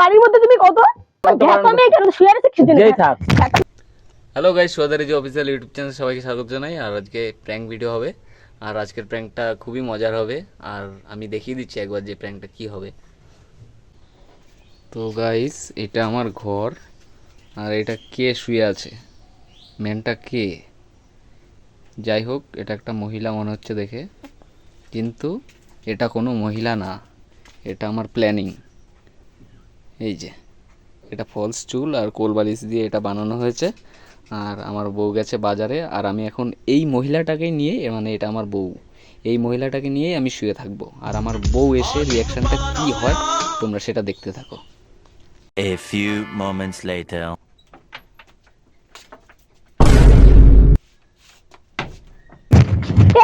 বাড়ির মধ্যে তুমি কত? ঢাকা মেয়ে শুয়ে আছে কিছু যেই থাক। হ্যালো গাইস সোয়াদারি যে অফিসিয়াল ইউটিউব চ্যানেল সবাইকে স্বাগত জানাই। আর আজকে প্র্যাঙ্ক ভিডিও হবে। আর আজকের প্র্যাঙ্কটা খুবই মজার হবে। আর আমি দেখিয়ে দিচ্ছি একবার যে প্র্যাঙ্কটা কি হবে। তো গাইস এটা আমার ঘর। আর এটা কে শুয়ে আছে? ম্যানটা কে? যাই হোক এটা একটা মহিলা মনে হচ্ছে দেখে। কিন্তু এটা কোনো মহিলা না। এটা আমার প্ল্যানিং এই যে এটা ফলস চুল আর কোলবালিশ দিয়ে এটা বানানো হয়েছে। আর আমার বউ গেছে বাজারে আর আমি এখন এই মহিলাটাকে নিয়ে মানে এটা আমার বউ এই মহিলাটাকে নিয়েই আমি শুয়ে থাকব। আর আমার বউ এসে রিয়াকশনটা কি হয় তোমরা সেটা দেখতে থাকো। A few moments later.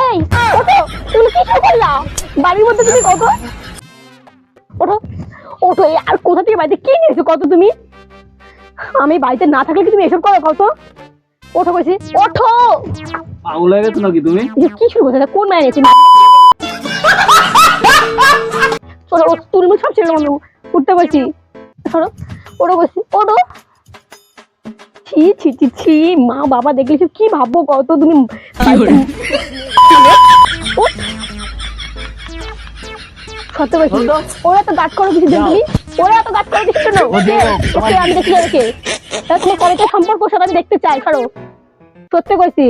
এই ওঠো তুমি কি শুরু করলা? বাড়ির মধ্যে তুমি কত ওঠো। ওঠো এই আর কোথা থেকে বাড়িতে কি নিয়েছো কত তুমি? আমি বাড়িতে না থাকলে কি তুমি এসব করো কত ওঠো কইছি ওঠো! পাগল হয়ে গেছো নাকি তুমি? কি শুরু করছে? কোন মায়ের নিয়েছি? চলো ও তুলমুল সব ছেড়ে আমি উঠতে বলছি। চলো ওটো বলছি ওটো ছি ছি ছি ছি মা বাবা দেখলে কি ভাববো কত তুমি? বলছি। ওরা তো গাছ করো কিছু দিন তুমি? ওরা তো গাছ করো কিছু জন্য ওকে আমি দেখি ওকে তোমার কলেজের সম্পর্ক সব আমি দেখতে চাই ছাড়ো। সত্যি কইছি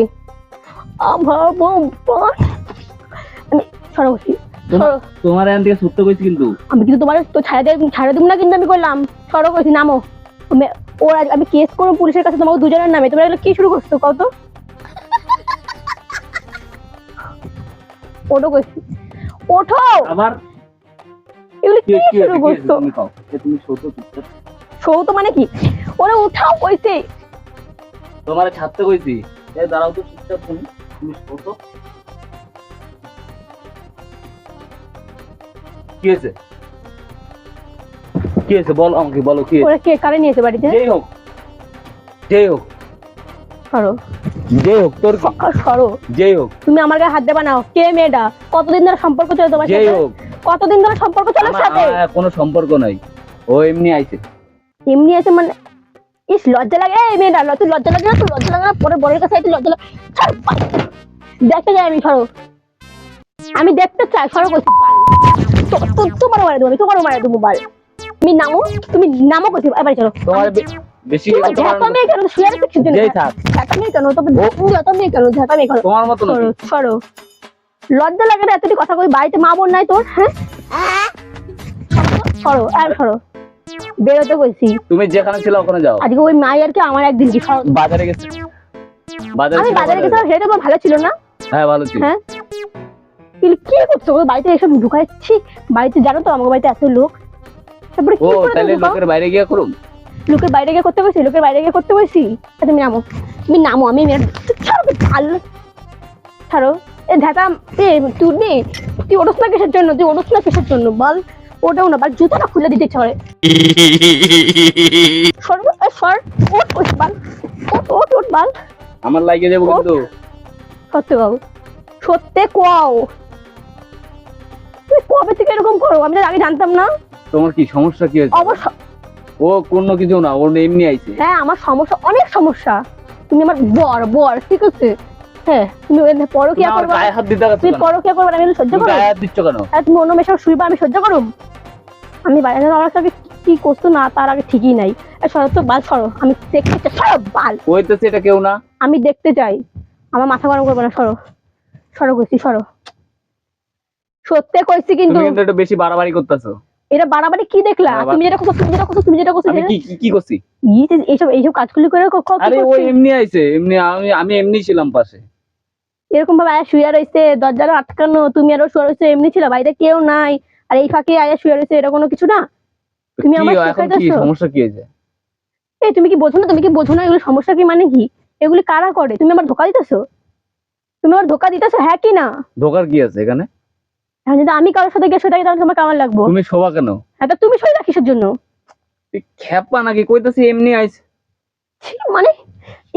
আমার বাবা আমি সরো তোমার এখান থেকে সত্য কইছি কিন্তু। আমি কিন্তু তোমার তো ছাড়া দেব ছাড়া দেবো না কিন্তু আমি করলাম। সরো কইছি নামো। আমি- ওর আমি কেস করব পুলিশের কাছে তোমাকে দুজনের নামে। তোমরা এগুলো কি শুরু করছ কত ওটো কইছি। ওঠো! আবার এগুলো কি শুরু করছ তুমি কও যে তুমি সত্য চুপচাপ শো তো মানে কি? ওরে উঠাও কইছে। তোমার ছাড়তে কইছি। এই দাঁড়াও তো চুপচাপ তুমি তুমি সত্য কি হয়েছে? কি হয়েছে? বল আমাকে বলো কি ওরা কে কারে নিয়েছে বাড়িতে? যেই হোক যেই হোক। সরো। যেই হোক তোর? সরো যেই হোক। তুমি আমার গায়ে হাত দেবা নাও কে মেয়েটা? কতদিন ধরে সম্পর্ক চলে তোমার যেই হোক। কতদিন ধরে সম্পর্ক চলে ওর সাথে? আমার কোনো সম্পর্ক নাই। ও এমনি আইছে। এমনি আছে মানে ইস লজ্জা লাগে। এই মেয়েটা লজ্জা লজ্জা লাগে না? তো লজ্জা লাগে না? পরে বড়ের কাছে আইতে লজ্জা লাগে। ছাড়। দেখতে যাই আমি সরো। আমি দেখতে চাই সরো করছি। তো- তো- তোমারও মারা দেবো আমি তোমারও মারা দেবো বাল। তুমি নামো তুমি নামো করছি এবার চলো। তোমার বে- বেশি ঝাঁকা মেয়ে কেন? শুয়ে আছে কিছু যেই থাক। ঝাঁকা মেয়ে কেন? তবে ঝাঁকা মেয়ে কেন? ঝাঁকা মেয়ে কেন? তোমার মতো নাকি? সরো সরো। লজ্জা লাগে না? এতটি কথা কই বাড়িতে মা বোন নাই তোর? হ্যাঁ? সরো আর সরো। বেরোতে কইছি তুমি যেখানে ছিল ওখানে যাও। আজকে ওই মাই আর কি আমার একদিন কি সরো। বাজারে গেছে। বাজারে আমি বাজারে। গেছিলাম সেটা তোমার ভালো ছিল না? হ্যাঁ ভালো ছিল। হ্যাঁ? কিন্তু কি করছ? বাড়িতে এসব ঢুকাচ্ছি বাড়িতে জানো তো আমার বাড়িতে এত লোক। তারপরে কি করে তাহলে লোকের বাইরে গিয়ে করুন। লোকের বাইরে গিয়ে করতে বসি লোকের বাইরে গিয়ে করতে বসি তা তুমি নামো। তুমি নামো আমি ছাড়ো তো, ছাড়ো। এ ঝাঁটা এ তুই নে তুই ওঠোস না কিসের জন্য? তুই ওঠোস না কিসের জন্য? বল ওটাও না বাল জুতাটা খুলে দিতে ছড়ে সর সর বাল ওঠ ওঠ ওঠ বাল। আমার লাগে যাব ও। কিন্তু। সত্যি বাবু সত্যি কোয়াও তুমি কবে থেকে এরকম করো? আমি তো আগে জানতাম না। তোমার কি সমস্যা কি হয়েছে? অবশ্য ও কোনো কিছু না ওর এমনি আইছে। হ্যাঁ আমার সমস্যা অনেক সমস্যা। তুমি আমার বর বর ঠিক আছে? হ্যাঁ তুমি পরকিয়া তুমি করবা গায়ে হাত দিতে তুমি পরকিয়া করবা আমি সহ্য তুমি গায়ে হাত দিচ্ছ কেন? আর তুমি অন্য মেয়ের শুইবা আমি সহ্য করুম আমি বাইরে আমার সাথে কি করতো না তার আগে ঠিকই নাই। সরো তো বাল সরো আমি দেখতে চাই সরো বাল। ওই তো সেটা কেউ না। আমি দেখতে চাই। আমার মাথা গরম করব না সরো। সরো কইছি সরো। সত্যি কইছি কিন্তু তুমি কিন্তু একটু বেশি বাড়াবাড়ি করতেছো। এটা বাড়াবাড়ি কি দেখলা। তুমি যেটা করছ তুমি যেটা করছ তুমি যেটা করছ আমি কি করছি? এইসব এইসব কাজগুলি করে আরে ও এমনি আইছে এমনি আমি আমি এমনি ছিলাম পাশে। এরকম ভাবে আয়া শুয়ে রয়েছে দরজাটা আটকানো তুমি আরও শুয়ে রয়েছে এমনি ছিল বাইরে কেউ নাই। আর এই ফাঁকে আয়া শুয়ে রয়েছে এটা কোনো কিছু না? তুমি আমার? সমস্যা কি হয়েছে? এই তুমি কি বোঝো না তুমি কি বোঝো না এগুলো সমস্যা কি মানে কি? এগুলি কারা করে? তুমি আমার ধোকা দিতেছো? তুমি আমার ধোকা দিতেছো হ্যাঁ কি না? ধোকার কি আছে এখানে? এখন যদি আমি কারোর সাথে গিয়ে শুয়ে থাকি তাহলে তোমার কেমন লাগবো? তুমি শোভা কেন? হ্যাঁ তা তুমি শুয়ে কিসের জন্য? তুই খেপা নাকি কইতাছি এমনি আইছে ছি, মানে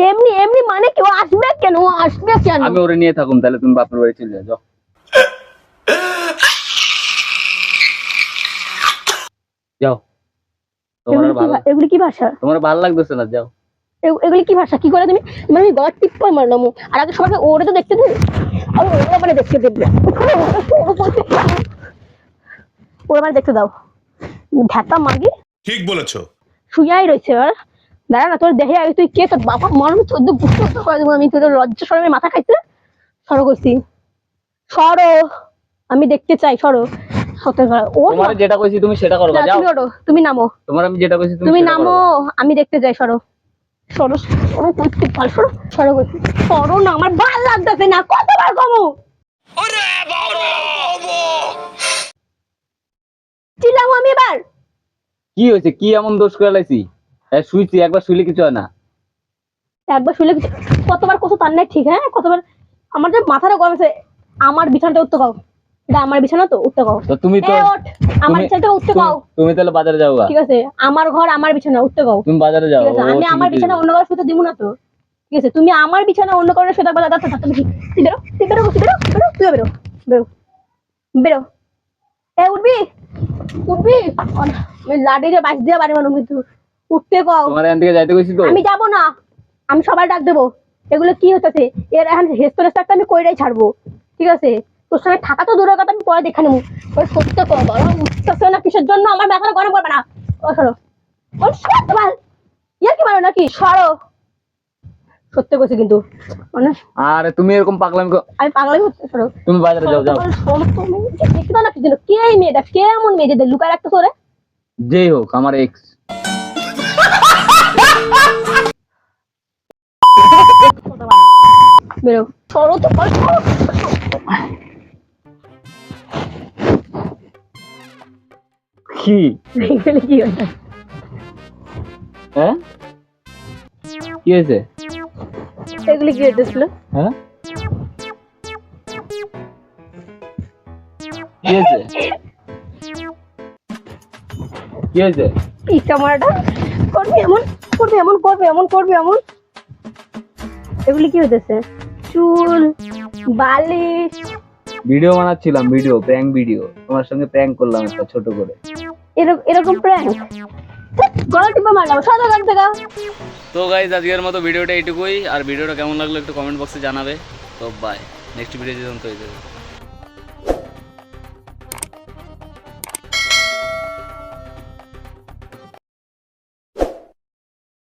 এমনি এমনি মানে কেউ আসবে কেন? ও আসবে কেন? আমি ওরে নিয়ে থাকুম তাহলে তুমি বাপের বাড়ি চলে যাও যাও। তোমার এগুলি কি ভালো এগুলি কি ভাষা? তোমার ভালো লাগতেছে না যাও। এগুলি কি ভাষা? কি করে তুমি? মানে আমি টিপ করে মারলাম আর আগে সবাইকে ওরে তো দেখতে দেবে আর ওরা মানে দেখতে দেবে ওরা মানে দেখতে দাও। ঢাকা মাগি। ঠিক বলেছ। শুয়াই রয়েছে আর দাঁড়া না তোর দেখে আগে তুই কে তোর বাবা মরম চোদ্দ বুঝতে করে দেবো আমি তোর লজ্জা সরমে মাথা খাইতে সরো করছি। সরো আমি দেখতে চাই সরো। তোমার যেটা কইছি তুমি সেটা করবা যাও। তুমি নামো। তোমার আমি যেটা কইছি তুমি তুমি নামো আমি দেখতে যাই সরো। সরো সরো করতে সরো সরো করতে সরো না আমার ভালো লাগতেছে না কতবার কমু? চিল্লামো আমি এবার। কি হয়েছে? কি এমন দোষ করে লাইছি? শুইছি একবার শুইলে কিছু হয় না। একবার কিছু- কতবার কত তার নাই ঠিক হ্যাঁ? কতবার আমার যে মাথাটা গরম আছে আমার বিছানাটা উঠতে কাও এটা আমার বিছানা তো উঠতে কাও তো তুমি তো আমার বিছানাটা উঠতে কাও তুমি- তাহলে বাজারে যাও ঠিক আছে আমার ঘর আমার বিছানা উঠতে কাও তুমি বাজারে যাও আমি আমার। বিছানা অন্য কারোর শুতে দিব না তো। ঠিক আছে তুমি আমার বিছানা অন্য কারোর শুতে পারবে দাদা তুমি তুই বেরো তুই বেরো তুই বেরো বেরো তুই বেরো বেরো বেরো। এ উঠবি উঠবি। আমি লাঠিতে বাস দিয়ে বাড়ি মানুষ কিন্তু। উঠতে কও। তোমার এখান থেকে যাইতে কইছি তো। আমি যাব না। আমি সবাই ডাক দেবো। এগুলো কি হতেছে এর এখন হেস্ত রেস্ত আমি কইরাই ছাড়বো। ঠিক আছে? তোর সঙ্গে থাকা তো দূরের কথা আমি পরে দেখে নেব। ওই সত্য কর বলো উঠতেছে না কিসের জন্য? আমার মাথাটা গরম করবে না। ও সরো। ও সরো তোমার। ইয়ে কি মারো নাকি? সরো। সত্য কইছে কিন্তু। মানে আরে তুমি এরকম পাগলামি আমি পাগলাই হচ্ছে সরো। তুমি বাজারে যাও যাও। শোনো তুমি। দেখতে না কি জন্য কে এই মেয়েটা? কে এমন মেয়েদের? লুকায় রাখতেছো রে যেই হোক আমার এক্স বেরো। সরো তো কি? এগুলো কি হচ্ছে হ্যাঁ? কি হয়েছে? এগুলি কি হইতেছিল হ্যাঁ? কি হয়েছে? কি হয়েছে? পিচা মারাটা? করবি এমন? করবি এমন? করবি এমন? করবি এমন? এগুলি কি হইতেছে? চুল বালিশ। ভিডিও বানাচ্ছিলাম ভিডিও প্র্যাঙ্ক ভিডিও তোমার সঙ্গে প্র্যাঙ্ক করলাম একটা ছোট করে। এরকম এরকম প্র্যাঙ্ক গলা টিপে মারলাম সাদা গান থেকে। তো গাইজ আজকের মতো ভিডিওটা এইটুকুই। আর ভিডিওটা কেমন লাগল একটু কমেন্ট বক্সে জানাবে। তো বাই নেক্সট ভিডিও যেতে হয়ে যাবে